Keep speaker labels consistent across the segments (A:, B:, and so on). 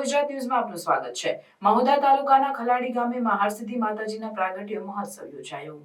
A: ગુજરાત ન્યૂઝમાં આપનું સ્વાગત છે. મહુધા તાલુકાના ખલાડી ગામે મહારસિદ્ધિ માતાજીના પ્રાગટ્ય મહોત્સવ યોજાયો.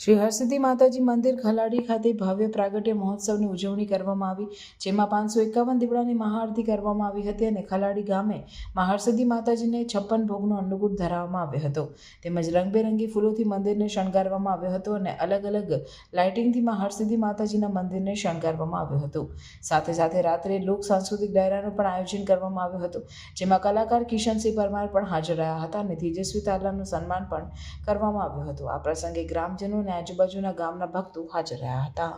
A: શ્રી હરસિદ્ધિ માતાજી મંદિર ખલાડી ખાતે ભવ્ય પ્રાગટ્ય મહોત્સવની ઉજવણી કરવામાં આવી, જેમાં પાંચસો એકાવન દીવડાની મહાઆરતી કરવામાં આવી હતી અને ખલાડી ગામે મહારસિદ્ધિ માતાજીને છપ્પન ભોગનો અન્નકૂટ ધરાવવામાં આવ્યો હતો. તેમજ રંગબેરંગી ફૂલોથી મંદિરને શણગારવામાં આવ્યો હતો અને અલગ અલગ લાઇટિંગથી મહારસિદ્ધિ માતાજીના મંદિરને શણગારવામાં આવ્યું હતું. સાથે સાથે રાત્રે લોક સાંસ્કૃતિક ડાયરાનું પણ આયોજન કરવામાં આવ્યું હતું, જેમાં કલાકાર કિશનસિંહ પરમાર પણ હાજર રહ્યા હતા અને તેજસ્વી તાલાનું સન્માન પણ કરવામાં આવ્યું હતું. આ પ્રસંગે ગ્રામજનો અને આજુબાજુના ગામના ભક્તો હાજર રહ્યા હતા.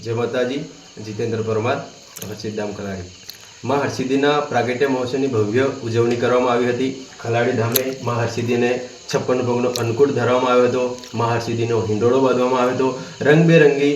B: જય માતાજી જીતેન્દ્ર પરમાર હર્ષિદામ ખલાડી માં હર્ષિદીના પ્રાગટ્ય મહોત્સવની ભવ્ય ઉજવણી કરવામાં આવી હતી. ખલાડી ધામે માં હર્ષિદીને છપ્પન ભોગનો અન્નકૂટ ધરવામાં આવ્યો હતો. માં હર્ષિદીનો હિંડોળો બાંધવામાં આવ્યો હતો. રંગબેરંગી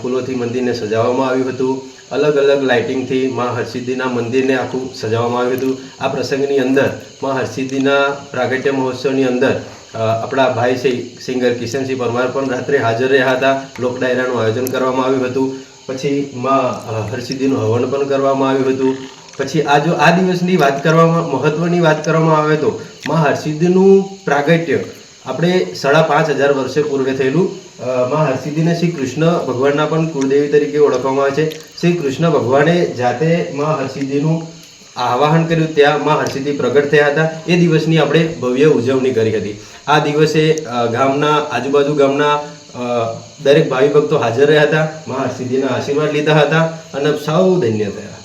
B: ફૂલોથી મંદિરને સજાવવામાં આવ્યું હતું. અલગ અલગ લાઇટિંગથી માં હર્ષિદીના મંદિરને આખું સજાવવામાં આવ્યું હતું. આ પ્રસંગની અંદરમાં હર્ષિદીના પ્રાગટ્ય મહોત્સવની અંદર આપણા ભાઈ સિંગર કિશનસિંહ પરમાર પણ રાત્રે હાજર રહ્યા હતા. લોક ડાયરાનું આયોજન કરવામાં આવ્યું હતું. પછી માં હરસિદ્ધિનું હવન પણ કરવામાં આવ્યું હતું. પછી આ જો આ દિવસની વાત કરવામાં, મહત્વની વાત કરવામાં આવે તો માં હરસિદ્ધિનું પ્રાગટ્ય આપણે સાડા પાંચ હજાર વર્ષે પૂર્વે થયેલું. માં હરસિદ્ધિને શ્રી કૃષ્ણ ભગવાનના પણ કુળદેવી તરીકે ઓળખવામાં આવે છે. શ્રી કૃષ્ણ ભગવાને જાતે માં હરસિદ્ધિનું આવાહન કર્યું, ત્યાં માં હરસિદ્ધિ પ્રગટ થયા હતા. એ દિવસની આપણે ભવ્ય ઉજવણી કરી હતી. આ દિવસે ગામના, આજુબાજુ ગામના દરેક ભાવિ ભક્તો હાજર રહ્યા હતા મહારસિદ્ધિના હરસિદ્ધિના આશીર્વાદ લીધા હતા અને સૌ ધન્ય થયા.